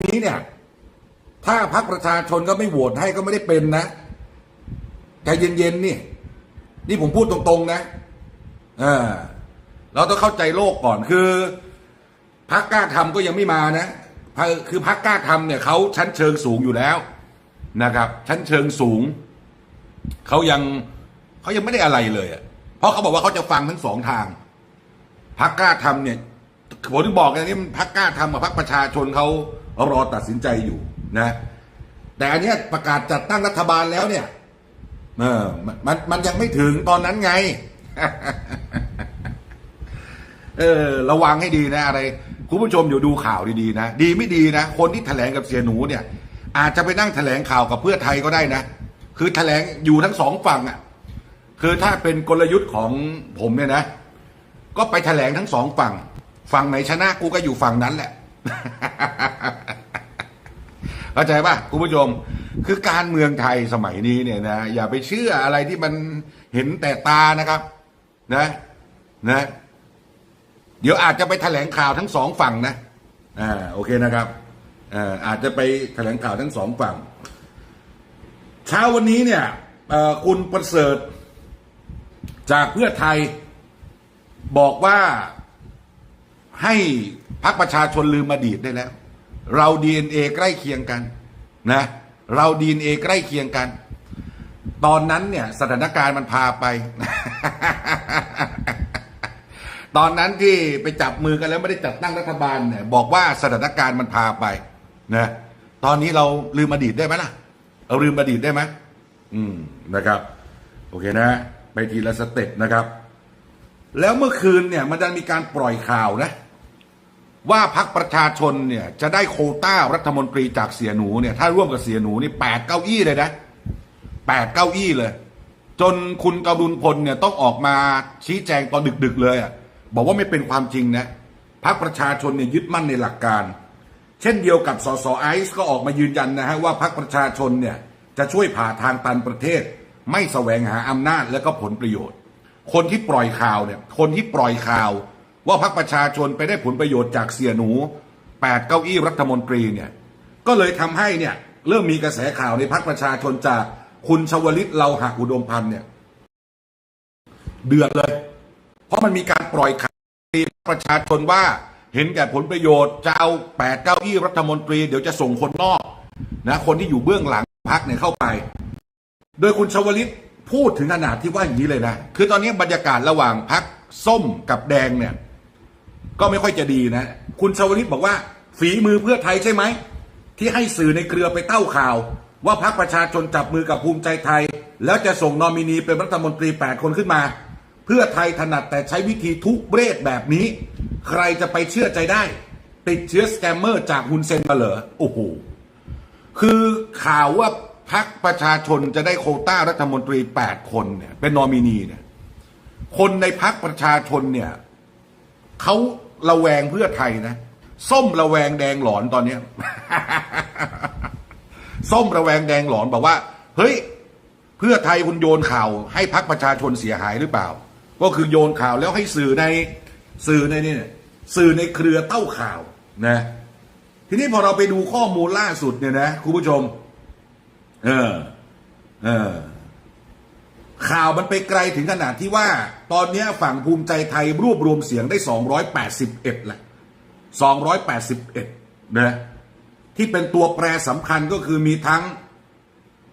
นี้เนี่ย ถ้าพักประชาชนก็ไม่โหวตให้ก็ไม่ได้เป็นนะใจเย็นๆนี่ นี่ผมพูดตรงๆนะเออเราต้องเข้าใจโลกก่อนคือพักกล้าทำก็ยังไม่มานะคือพักกล้าทำเนี่ยเขาชั้นเชิงสูงอยู่แล้วนะครับ ชั้นเชิงสูงเขายังเขายังไม่ได้อะไรเลยเพราะเขาบอกว่าเขาจะฟังทั้งสองทางพักกล้าทำเนี่ย ผมถึงบอกไงนี่มันพักกล้าทำกับพักประชาชนเขารอตัดสินใจอยู่นะ แต่อันนี้ประกาศจัดตั้งรัฐบาลแล้วเนี่ยเออมันมันมันยังไม่ถึงตอนนั้นไง เออ ระวังให้ดีนะ อะไรคุณผู้ชมอยู่ดูข่าวดีๆนะ ดีไม่ดีนะ คนที่แถลงกับเสียหนูเนี่ย อาจจะไปนั่งแถลงข่าวกับเพื่อไทยก็ได้นะ คือแถลงอยู่ทั้งสองฝั่งอะ คือถ้าเป็นกลยุทธ์ของผมเนี่ยนะ ก็ไปแถลงทั้งสองฝั่ง ฝั่งไหนชนะกูก็อยู่ฝั่งนั้นแหละเข้าใจป่ะคุณผู้ชม คือการเมืองไทยสมัยนี้เนี่ยนะอย่าไปเชื่ออะไรที่มันเห็นแต่ตานะครับ นะนะ เดี๋ยวอาจจะไปแถลงข่าวทั้งสองฝั่งนะอ่าโอเคนะครับอ่าอาจจะไปแถลงข่าวทั้งสองฝั่ง เช้าวันนี้เนี่ยคุณประเสริฐจากเพื่อไทยบอกว่า ให้พักประชาชนลืมอดีตได้แล้ว เรา DNA ใกล้เคียงกันนะเรา DNA ใกล้เคียงกัน ตอนนั้นเนี่ยสถานการณ์มันพาไป ตอนนั้นที่ไปจับมือกันแล้วไม่ได้จัดตั้งรัฐบาลเนี่ยบอกว่าสถานการณ์มันพาไปนะตอนนี้เราลืมอดีตได้ไหมล่ะ เราลืมอดีตได้ไหมอืมนะครับ โอเคนะ ไปทีละสเต็ปนะครับ แล้วเมื่อคืนเนี่ยมันจะมีการปล่อยข่าวนะ ว่าพักประชาชนเนี่ยจะได้โคต้ารัฐมนตรีจากเสียหนูเนี่ยถ้าร่วมกับเสียหนูนี่แปดเก้าอี้เลยนะแปดเก้าอี้เลย จนคุณกรุณพลเนี่ยต้องออกมาชี้แจงตอนดึกๆเลยอะบอกว่าไม่เป็นความจริงนะพักประชาชนเนี่ยยึดมั่นในหลักการ เช่นเดียวกับสสไอซ์ก็ออกมายืนยันนะฮะว่าพักประชาชนเนี่ยจะช่วยผ่าทางตันประเทศ ไม่แสวงหาอำนาจและก็ผลประโยชน์ คนที่ปล่อยข่าวเนี่ยคนที่ปล่อยข่าว ว่าพักประชาชนไปได้ผลประโยชน์จากเสียหนูแปดเก้าอี้รัฐมนตรีเนี่ยก็เลยทำให้เนี่ยเริ่มมีกระแสข่าวในพักประชาชนจากคุณชวลิตเราหะอุดมพันธ์เนี่ยเดือดเลย เพราะมันมีการปล่อยข่าวประชาชนว่าเห็นแก่ผลประโยชน์จะเอาแปดเก้าอี้รัฐมนตรี เดี๋ยวจะส่งคนนอกนะคนที่อยู่เบื้องหลังพักเนี่ยเข้าไป โดยคุณชวลิตพูดถึงขนาดที่ว่าอย่างนี้เลยนะ คือตอนนี้บรรยากาศระหว่างพักส้มกับแดงเนี่ย ก็ไม่ค่อยจะดีนะ คุณชวลิตบอกว่า ฝีมือเพื่อไทยใช่ไหม ที่ให้สื่อในเครือไปเต้าข่าว ว่าพักประชาชนจับมือกับภูมิใจไทย แล้วจะส่งนอมินีเป็นรัฐมนตรี8คนขึ้นมา เพื่อไทยถนัดแต่ใช้วิธีทุเรศแบบนี้ ใครจะไปเชื่อใจได้ ติดเชื้อสแกมเมอร์จากฮุนเซนมาเหรอโอ้โหคือข่าวว่าพักประชาชนจะได้โคต้ารัฐมนตรี 8 คนเนี่ยเป็นนอมินีเนี่ยคนในพักประชาชนเนี่ยเขา ระแวงเพื่อไทยนะ ส้มระแวงแดงหลอนตอนเนี้ยส้มระแวงแดงหลอนบอกว่า เฮ้ย เพื่อไทยคุณโยนข่าวให้พักประชาชนเสียหายหรือเปล่า ก็คือโยนข่าวแล้วให้สื่อในสื่อในนี่สื่อในเครือเต้าข่าวนะ ทีนี้พอเราไปดูข้อมูลล่าสุดเนี่ยนะคุณผู้ชม เออ เออ ข่าวมันไปไกลถึงขนาดที่ว่า ตอนนี้ฝั่งภูมิใจไทยรวบรวมเสียงได้ 281แหละ281นะที่เป็นตัวแปรสำคัญก็คือมีทั้ง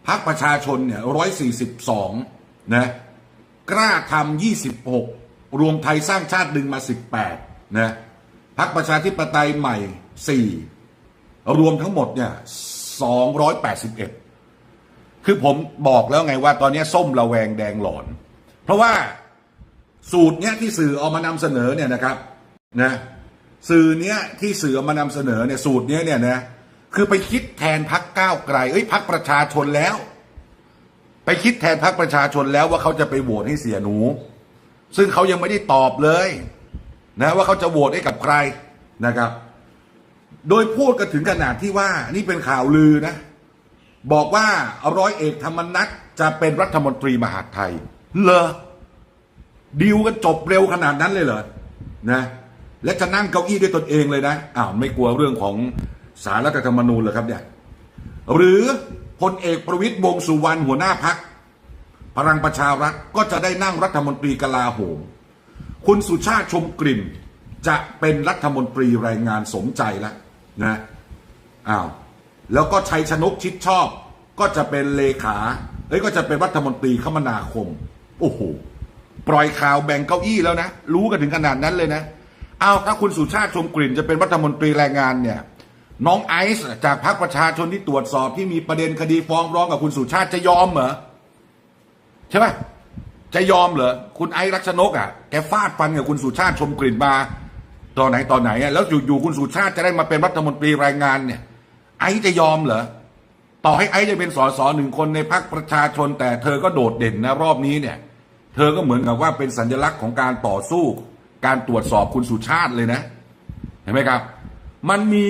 พักประชาชนเนี่ย142นะกล้าทำ26 รวมไทยสร้างชาติดึงมา 18นะพักประชาธิปไตยใหม่ 4 รวมทั้งหมดเนี่ย281 คือผมบอกแล้วไงว่าตอนนี้ส้มระแวงแดงหลอน เพราะว่าสูตรเนี้ยที่สื่อเอามานำเสนอเนี่ยนะครับนะสื่อเนี้ยที่สื่อเอามานำเสนอเนี่ยสูตรเนี้ยเนี่ยนะคือไปคิดแทนพักก้าวไกลเอ้ยพักประชาชนแล้ว ไปคิดแทนพักประชาชนแล้วว่าเขาจะไปโหวตให้เสียหนู ซึ่งเขายังไม่ได้ตอบเลยนะว่าเขาจะโหวตให้กับใครนะครับ โดยพูดกันถึงขนาดที่ว่านี่เป็นข่าวลือนะ บอกว่าร้อยเอกธรรมนัฐจะเป็นรัฐมนตรีมหาดไทย เหรอดิวกันจบเร็วขนาดนั้นเลยเหรอนะและจะนั่งเก้าอี้ด้วยตนเองเลยนะอ้าวไม่กลัวเรื่องของสารรัฐธรรมนูญเหรอครับเนี่ยหรือพลเอกประวิตยวงสุวรรณหัวหน้าพักพลังประชารัฐก็จะได้นั่งรัฐมนตรีกลาโหม คุณสุชาติชมกลิ่นจะเป็นรัฐมนตรีแรงงานสมใจแล้วนะอ้าว แล้วก็ชัยชนกชิดชอบ ก็จะเป็นเลขาเอ้ยก็จะเป็นรัฐมนตรีคมนาคม โอ้โห ปล่อยข่าวแบ่งเก้าอี้แล้วนะ รู้กันถึงขนาดนั้นเลยนะ เอาถ้าคุณสุชาติชมกลิ่นจะเป็นรัฐมนตรีแรงงานเนี่ย น้องไอซ์จากพรรคประชาชนที่ตรวจสอบที่มีประเด็นคดีฟ้องร้องกับคุณสุชาติจะยอมเหรอใช่ไหมจะยอมเหรอคุณไอซ์รักชนกอะแกฟาดฟันกับคุณสุชาติชมกลิ่นมาตอนไหนตอนไหนอะแล้วอยู่ๆคุณสุชาติจะได้มาเป็นรัฐมนตรีแรงงานเนี่ย ไอซ์จะยอมเหรอต่อให้ไอซ์จะเป็นสสหนึ่งคนในพรรคประชาชน แต่เธอก็โดดเด่นนะรอบนี้เนี่ย เธอก็เหมือนกับว่าเป็นสัญลักษณ์ของการต่อสู้ การตรวจสอบคุณสุชาติเลยนะ เห็นไหมครับ มันมี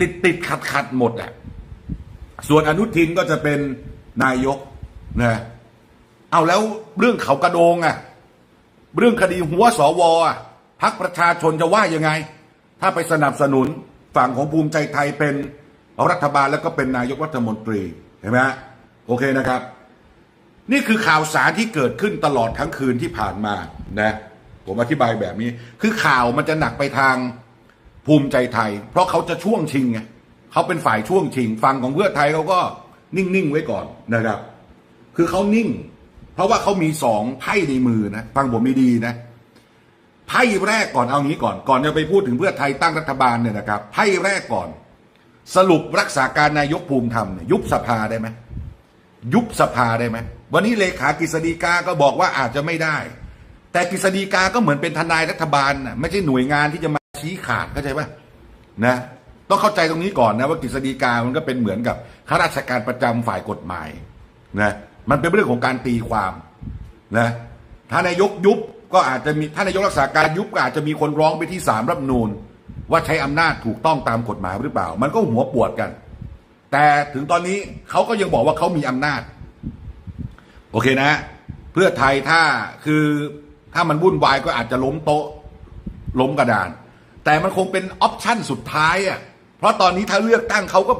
ติดติดขัดขัดหมดอะส่วนอนุทินก็จะเป็นนายกนะเอาแล้วเรื่องเขากระโดงอะเรื่องคดีหัวสวอะพักประชาชนจะว่ายังไง ถ้าไปสนับสนุนฝั่งของภูมิใจไทยเป็น รัฐบาลแล้วก็เป็นนายกรัฐมนตรีเห็นไหมฮะโอเคนะครับ นี่คือข่าวสารที่เกิดขึ้นตลอดทั้งคืนที่ผ่านมานะผมอธิบายแบบนี้ คือข่าวมันจะหนักไปทางภูมิใจไทย เพราะเขาจะช่วงชิงไงเขาเป็นฝ่ายช่วงชิงฝั่งของเพื่อไทยเขาก็นิ่งๆไว้ก่อนนะครับ คือเขานิ่ง เพราะว่าเขามีสองไพ่ในมือนะฟังผมดีๆนะไพ่แรกก่อนเอางี้ก่อน ก่อนจะไปพูดถึงเพื่อไทยตั้งรัฐบาลเนี่ยนะครับไพ่แรกก่อน สรุปรักษาการนายกภูมิธรรมเนี่ยยุบสภาได้ไหมยุบสภาได้ไหมวันนี้เลขากฤษฎีกาก็บอกว่าอาจจะไม่ได้ แต่กฤษฎีกาก็เหมือนเป็นทนายรัฐบาลนะไม่ใช่หน่วยงานที่จะมาชี้ขาดเข้าใจปะนะ ต้องเข้าใจตรงนี้ก่อนนะว่ากฤษฎีกามันก็เป็นเหมือนกับข้าราชการประจำฝ่ายกฎหมายนะมันเป็นเรื่องของการตีความนะถ้านายกยุบก็อาจจะมีถ้านายกรักษาการยุบก็อาจจะมีคนร้องไปที่ศาลรัฐธรรมนูญ ว่าใช้อำนาจถูกต้องตามกฎหมายหรือเปล่า มันก็หัวปวดกัน แต่ถึงตอนนี้เขาก็ยังบอกว่าเขามีอำนาจ โอเคนะ เพื่อไทยถ้าคือถ้ามันวุ่นวายก็อาจจะล้มโต๊ะ ล้มกระดาน แต่มันคงเป็นออปชั่นสุดท้ายอะเพราะตอนนี้ถ้าเลือกตั้งเขาก็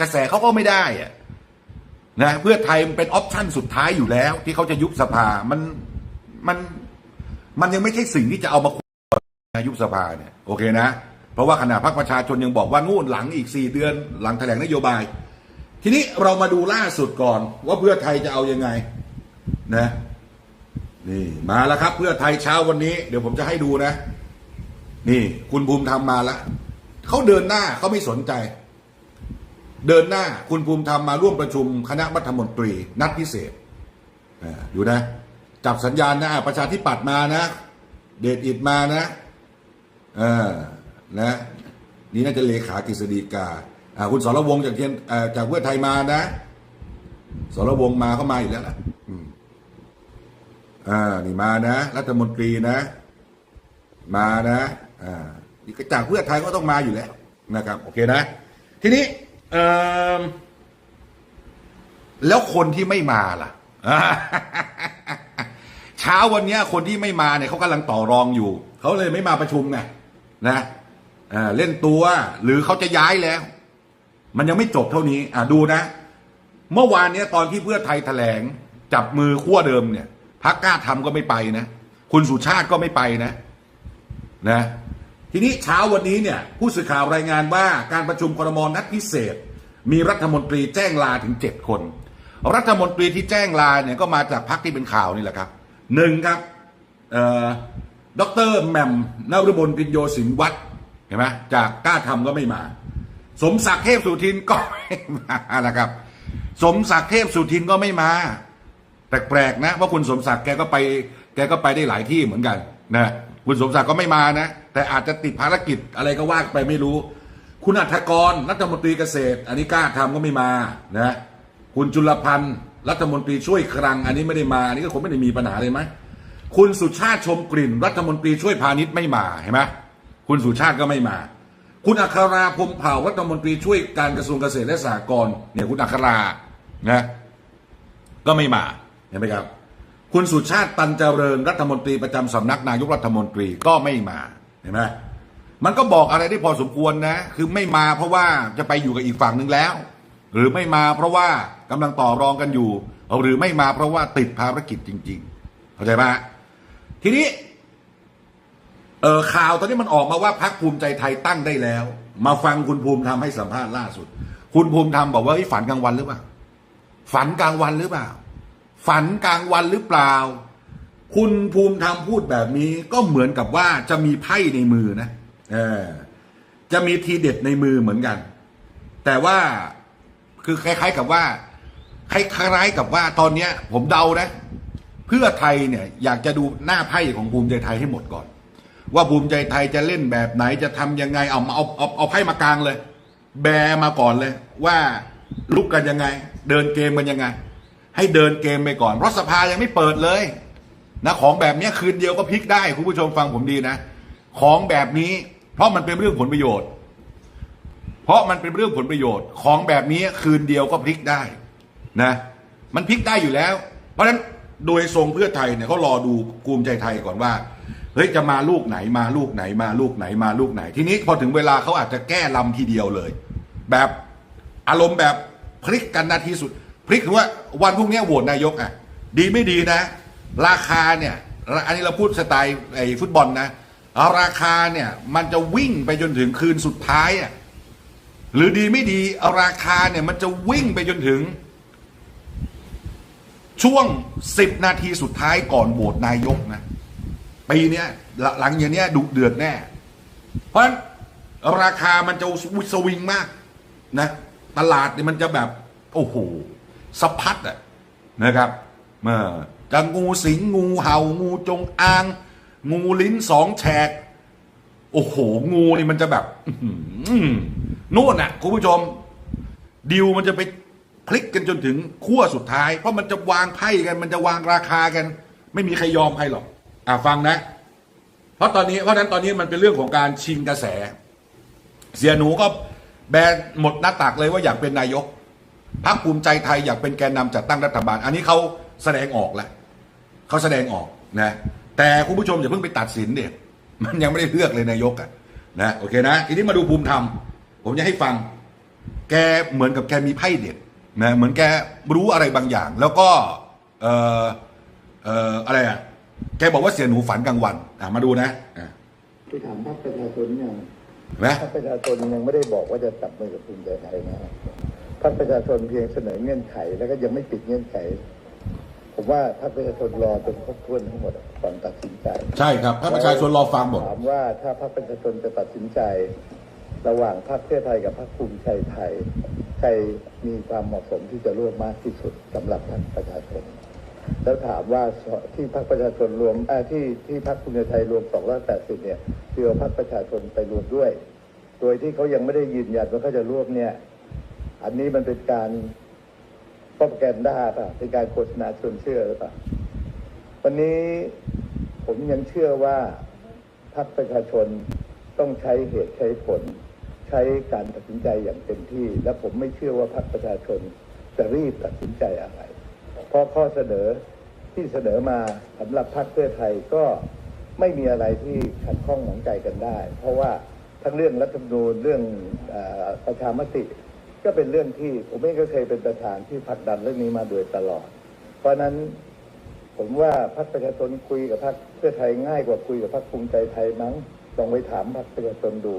กระแสเขาก็ไม่ได้อะนะเพื่อไทยมันเป็นออปชั่นสุดท้ายอยู่แล้ว ที่เขาจะยุบสภามันมันมันยังไม่ใช่สิ่งที่จะเอามาคุยนะยุบสภาเนี่ยโอเคนะ ราะว่าขณะพรรคประชาชนยังบอกว่านู่นหลังอีกสี่เดือน หลังแถลงนโยบาย ทีนี้เรามาดูล่าสุดก่อนว่าเพื่อไทยจะเอายังไงนะนี่มาแล้วครับ เพื่อไทยเช้าวันนี้ เดี๋ยวผมจะให้ดูนะ นี่คุณภูมิธรรมมาล้วเขาเดินหน้าเขาไม่สนใจ เดินหน้าคุณภูมิธรรมมาร่วมประชุมคณะรัฐมนตรี นัดพิเศษอยู่นะ จับสัญญาณนะอะประชาธิปัตย์มานะ เดชอิดมานะ เออ นะนี่น่าจะเลขากฤษฎีกาอ่าคุณสรวงจากเทียนจากเพื่อไทยมานะ สรวงมาเข้ามาอีกแล้วล่ะอ่านี่มานะ รัฐมนตรีนะ มานะอ่านี่ก็จากเพื่อไทยก็ต้องมาอยู่แล้วนะครับ โอเคนะ ทีนี้แล้วคนที่ไม่มาล่ะเช้าวันนี้คนที่ไม่มาเนี่ยเขากำลังต่อรองอยู่ เขาเลยไม่มาประชุมไงนะ เล่นตัว หรือเขาจะย้ายแล้ว มันยังไม่จบเท่านี้ อ่าดูนะ เมื่อวานเนี้ยตอนที่เพื่อไทยแถลง จับมือขั้วเดิมเนี่ยพักกล้าทำก็ไม่ไปนะ คุณสุชาติก็ไม่ไปนะนะ ทีนี้เช้าวันนี้เนี่ย ผู้สื่อข่าวรายงานว่าการประชุมครมนัดพิเศษ มีรัฐมนตรีแจ้งลาถึงเจ็ดคน รัฐมนตรีที่แจ้งลาเนี่ยก็มาจากพักที่เป็นข่าวนี่แหละครับหนึ่งครับเอ่อดรแหม่มนฤบลพิญโยสินวัตร เห็นไหมจากกล้าทำก็ไม่มา สมศักดิ์เทพสุทินก็ไม่มานะครับ สมศักดิ์เทพสุทินก็ไม่มาแปลกๆนะว่าคุณสมศักดิ์แกก็ไป แกก็ไปได้หลายที่เหมือนกันนะคุณสมศักดิ์ก็ไม่มานะ แต่อาจจะติดภารกิจอะไรก็ว่าไปไม่รู้ คุณอัธกรรัฐมนตรีเกษตร อันนี้กล้าทำก็ไม่มานะคุณจุลพันธ์รัฐมนตรีช่วยคลัง อันนี้ไม่ได้มาอันนี้ก็คงไม่ได้มีปัญหาเลยไหมคุณสุชาติชมกลิ่น รัฐมนตรีช่วยพาณิชย์ไม่มาเห็นไหม คุณสุชาติก็ไม่มา คุณอัคราพมเผ่ารัฐมนตรีช่วยการกระทรวงเกษตรและสหกรณ์เนี่ยคุณอัครานะก็ไม่มาเห็นไหมครับ คุณสุชาติตันเจริญรัฐมนตรีประจำสำนักนายกรัฐมนตรีก็ไม่มาเห็นไหมมันก็บอกอะไรได้พอสมควรนะ คือไม่มาเพราะว่าจะไปอยู่กับอีกฝั่งหนึ่งแล้ว หรือไม่มาเพราะว่ากำลังต่อรองกันอยู่ หรือไม่มาเพราะว่าติดภารกิจจริง ๆ เข้าใจไหมทีนี้ เออข่าวตอนนี้มันออกมาว่าพักภูมิใจไทยตั้งได้แล้ว มาฟังคุณภูมิธรรมให้สัมภาษณ์ล่าสุด คุณภูมิธรรมบอกว่าฝันกลางวันหรือเปล่า ฝันกลางวันหรือเปล่า ฝันกลางวันหรือเปล่า คุณภูมิธรรมพูดแบบนี้ก็เหมือนกับว่าจะมีไพ่ในมือนะเออจะมีทีเด็ดในมือเหมือนกัน แต่ว่าคือคล้าย ๆ กับว่าคล้ายๆกับว่าตอนเนี้ย ผมเดานะ เพื่อไทยเนี่ย อยากจะดูหน้าไพ่ของภูมิใจไทยให้หมดก่อน ว่าภูมิใจไทยจะเล่นแบบไหนจะทำยังไงเอามาเอาเอาเอาไพ่มากลางเลย แบมาก่อนเลย ว่าลุกกันยังไง เดินเกมกันยังไง ให้เดินเกมไปก่อนเพราะสภายังไม่เปิดเลยนะของแบบนี้คืนเดียวก็พลิกได้คุณผู้ชมฟังผมดีนะ ของแบบนี้เพราะมันเป็นเรื่องผลประโยชน์ เพราะมันเป็นเรื่องผลประโยชน์ ของแบบนี้คืนเดียวก็พลิกได้นะ มันพลิกได้อยู่แล้ว เพราะฉะนั้นโดยทรงเพื่อไทยเนี่ยเขารอดูภูมิใจไทยก่อนว่า เฮ้ยจะมาลูกไหนมาลูกไหนมาลูกไหนมาลูกไหน ทีนี้พอถึงเวลาเขาอาจจะแก้ลำทีเดียวเลย แบบอารมณ์แบบพลิกกันนาทีสุด พลิกคือว่าวันพรุ่งนี้โหวตนายกอะดีไม่ดีนะ ราคาเนี่ยอันนี้เราพูดสไตล์ไอ้ฟุตบอลนะราคาเนี่ยมันจะวิ่งไปจนถึงคืนสุดท้ายอะหรือดีไม่ดีราคาเนี่ยมันจะวิ่งไปจนถึง ช่วงสิบนาทีสุดท้ายก่อนโหวตนายกนะ ปีเนี้ยหลังอย่างเนี้ยดุเดือดแน่ เพราะฉะนั้นราคามันจะสวิงมากนะ ตลาดเนี่ยมันจะแบบ โอ้โหสะพัดอะนะครับมื่อจะงูสิงงูเห่างูจงอาง งูลิ้นสองแฉก โอ้โห งูนี่มันจะแบบนู่นน่ะ คุณผู้ชม ดิวมันจะไปพลิกกันจนถึงขั้วสุดท้าย เพราะมันจะวางไพ่กัน มันจะวางราคากัน ไม่มีใครยอมใครหรอก อะฟังนะ เพราะตอนนี้เพราะนั้นตอนนี้มันเป็นเรื่องของการชิงกระแส เสียหนูก็แบนหมดหน้าตักเลยว่าอยากเป็นนายกพรรคภูมิใจไทยอยากเป็นแกนนำจัดตั้งรัฐบาล อันนี้เขาแสดงออกแล้วเขาแสดงออกนะแต่คุณผู้ชมอย่าเพิ่งไปตัดสินเด็มันยังไม่ได้เลือกเลยนายกอะนะโอเคนะทีนี้มาดูภูมิธรรม ผมจะให้ฟัง แกเหมือนกับแกมีไพ่เด็ดนะเหมือนแกรู้อะไรบางอย่าง แล้วก็เอ่อเอ่ออะไรอะ แกบอกว่าเสียหนูฝันกลางวัน อะมาดูนะอะที่ถามพรรคประชาชนยังเห็นไหมพรรคประชาชนยังไม่ได้บอกว่าจะจับมือกับภูมิใจไทยนะครับพรรคประชาชนเพียงเสนอเงื่อนไข แล้วก็ยังไม่ปิดเงื่อนไข ผมว่าพรรคประชาชนรอจนครบถ้วนทั้งหมดก่อนตัดสินใจ ใช่ครับถ้าประชาชนรอฟังหมดถามว่าถ้าพรรคประชาชนจะตัดสินใจ ระหว่างพรรคเพื่อไทยกับพรรคภูมิใจไทยใครมีความเหมาะสมที่จะร่วมมากที่สุดสำหรับพรรคประชาชน แล้วถามว่าที่พรรคประชาชนรวมอ่อที่ที่พรรคภูมิใจไทยรวม 280 เนี่ยคือเอาพรรคประชาชนไปรวมด้วย โดยที่เขายังไม่ได้ยืนยันว่าเขาจะรวมเนี่ย อันนี้มันเป็นการโปรแกนด้าป่ะเป็นการโฆษณาชวนเชื่อหรือเปล่าวันนี้ผมยังเชื่อว่าพรรคประชาชนต้องใช้เหตุใช้ผล ใช้การตัดสินใจอย่างเต็มที่ และผมไม่เชื่อว่าพรรคประชาชนจะรีบตัดสินใจอะไร เพราะข้อเสนอที่เสนอมาสำหรับพรรคเพื่อไทยก็ไม่มีอะไรที่ขัดข้องหมองใจกันได้ เพราะว่าทั้งเรื่องรัฐธรรมนูญเรื่องอประชามติ ก็เป็นเรื่องที่ผมเองก็เคยเป็นประธานที่ผลักดันเรื่องนี้มาโดยตลอด เพราะฉะนั้นผมว่าพรรคประชาชนคุยกับพรรคเพื่อไทยง่ายกว่าคุยกับพรรคภูมิใจไทยมั้งลองไปถามพรรคประชาชนดู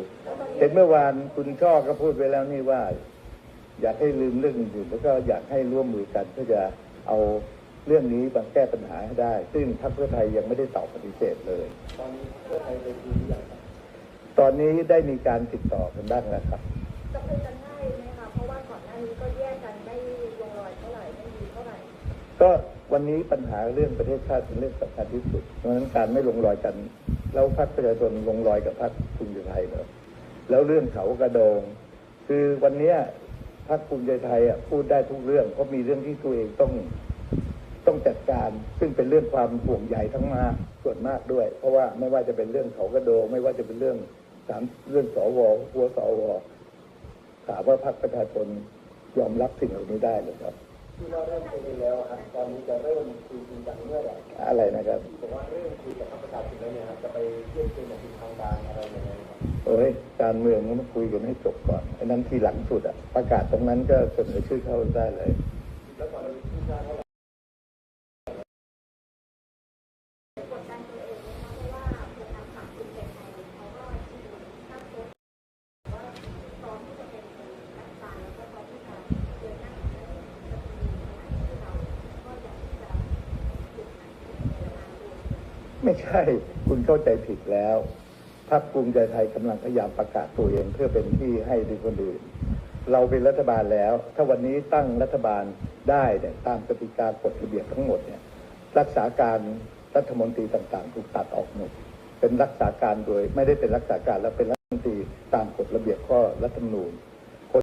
เห็นเมื่อวานคุณช่อก็พูดไปแล้วนี่ว่า อยากให้ลืมเรื่องอื่นแล้วก็อยากให้ร่วมมือกันเพื่อจะ เอาเรื่องนี้มาแก้ปัญหาให้ได้ ซึ่งพรรคเพื่อไทยยังไม่ได้ตอบปฏิเสธเลย ตอนนี้เพื่อไทยไปคุยอย่างตอนนี้ได้มีการติดต่อกันบ้างแล้วครับจะคุยกันได้ไหมคะเพราะว่าก่อนหน้านี้ก็แยกกันไม่ลงรอยเท่าไหร่ไม่ดีเท่าไหร่ ก็วันนี้ปัญหาเรื่องประเทศชาติเป็นเรื่องสำคัญที่สุดเพราะฉะนั้นการไม่ลงรอยกันแล้วพรรคประชาชนลงรอยกับพรรคภูมิใจไทยเหรอแล้วเรื่องเขากระโดง คือวันเนี้ย พรรคภูมิใจไทยอะพูดได้ทุกเรื่องเพราะมีเรื่องที่ตัวเองต้องต้องจัดการ ซึ่งเป็นเรื่องความห่วงใยทั้งมากส่วนมากด้วย เพราะว่าไม่ว่าจะเป็นเรื่องเขากระโดง ไม่ว่าจะเป็นเรื่องสามเรื่องสวหัวสวถามว่าพรรคประชาชนยอมรับสิ่งเหล่านี้ได้หรือครับที่ว่าเริ่มคุยกันแล้วครับตอนนี้จะเริ่มคุยจริงจังเมื่อไหร่อะไรนะครับบอกว่าเริ่มคุยกับพรรคประชาชนแล้วเนี่ยครับจะไปเยี่ยมเยียนอย่างเป็นทางการอะไรยังไงครับ เอ้ยการเมืองมันคุยกันให้จบก่อนไอ้นั้นที่หลังสุดอะ ประกาศตรงนั้นก็เสนอชื่อเข้าได้เลยไม่ใช่ คุณเข้าใจผิดแล้ว พรรคภูมิใจไทยกำลังพยายามประกาศตัวเองเพื่อเป็นที่ให้ดีคนอื่น เราเป็นรัฐบาลแล้ว ถ้าวันนี้ตั้งรัฐบาลได้เนี่ยตามกติกากฎระเบียบทั้งหมดเนี่ยรักษาการรัฐมนตรีต่างๆ ถูกตัดออกหมดเป็นรักษาการโดยไม่ได้เป็นรักษาการแล้วเป็นรัฐมนตรีตามกฎระเบียบข้อรัฐธรรมนูญ